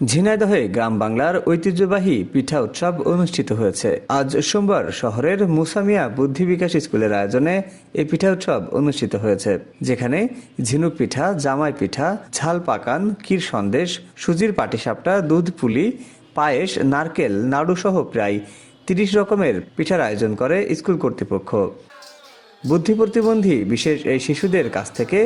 ঝিনাইদহে গ্রাম বাংলার ঐতিহ্যবাহী পিঠা উৎসব অনুষ্ঠিত হয়েছে। আজ সোমবার শহরের মুসামিয়া বুদ্ধি বিকাশ স্কুলের আয়োজনে এই পিঠা উৎসব অনুষ্ঠিত হয়েছে, যেখানে ঝিনুক পিঠা, জামাই পিঠা, ঝাল পাকান, ক্ষীর সন্দেশ, সুজির পাটিসাপটা, দুধ পুলি, পায়েস, নারকেল নাড়ু সহ প্রায় তিরিশ রকমের পিঠার আয়োজন করে স্কুল কর্তৃপক্ষ। বুদ্ধি প্রতিবন্ধী বিশেষ এই শিশুদের কাছ থেকে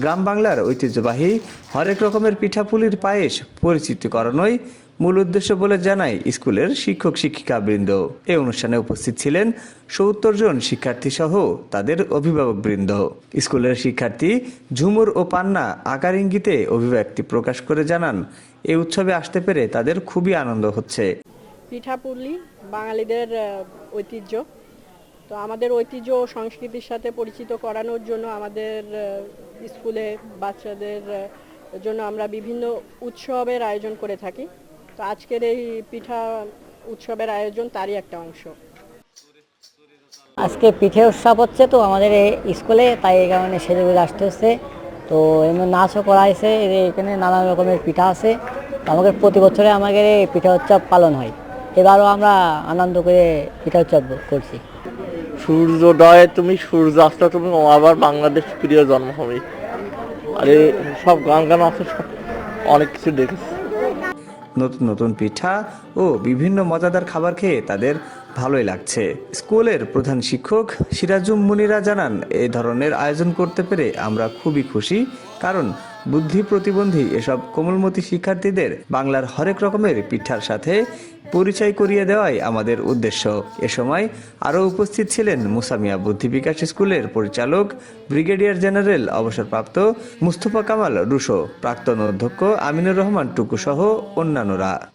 গ্রাম বাংলার ঐতিহ্যবাহী হরেক রকমের পিঠাপুলির পায়েস পরিচিত করানোই মূল উদ্দেশ্য বলে জানায় স্কুলের শিক্ষক শিক্ষিকা বৃন্দ এই অনুষ্ঠানে উপস্থিত ছিলেন সত্তর জন শিক্ষার্থী সহ তাদের অভিভাবক বৃন্দ স্কুলের শিক্ষার্থী ঝুমুর ও পান্না আকার ইঙ্গিতে অভিব্যক্তি প্রকাশ করে জানান এই উৎসবে আসতে পেরে তাদের খুবই আনন্দ হচ্ছে। পিঠাপুলি বাঙালিদের ঐতিহ্য। তো আমাদের ঐতিহ্য ও সংস্কৃতির সাথে পরিচিত করানোর জন্য আমাদের স্কুলে বাচ্চাদের জন্য আমরা বিভিন্ন উৎসবের আয়োজন করে থাকি। তো আজকের এই পিঠা উৎসবের আয়োজন তারই একটা অংশ। আজকে পিঠে উৎসব হচ্ছে তো আমাদের এই স্কুলে, তাই এই কারণে সেজেগুলো আসতে হচ্ছে। তো এমনি নাচও করা হয়েছে এখানে নানা রকমের পিঠা আছে। আমাদের প্রতি বছরে আমাদের এই পিঠা উৎসব পালন হয়। এবারও আমরা আনন্দ করে পিঠা উৎসব করছি। সূর্যোদয়ে, তুমি সূর্যাস্ত, তুমি আবার বাংলাদেশ প্রিয় জন্মভূমি। আরে, সব গান গান আছে অনেক কিছু দেখেছি। নতুন নতুন পিঠা ও বিভিন্ন মজাদার খাবার খেয়ে তাদের ভালোই লাগছে। স্কুলের প্রধান শিক্ষক সিরাজুম মুনিরা জানান এই ধরনের আয়োজন করতে পেরে আমরা খুবই খুশি, কারণ বুদ্ধি প্রতিবন্ধী এসব কোমলমতি শিক্ষার্থীদের বাংলার হরেক রকমের পিঠার সাথে পরিচয় করিয়ে দেওয়াই আমাদের উদ্দেশ্য। এ সময় আরও উপস্থিত ছিলেন মুসামিয়া বুদ্ধি বিকাশ স্কুলের পরিচালক ব্রিগেডিয়ার জেনারেল অবসরপ্রাপ্ত মুস্তফা কামাল রুশো, প্রাক্তন অধ্যক্ষ আমিনুর রহমান টুকু সহ অন্যান্যরা।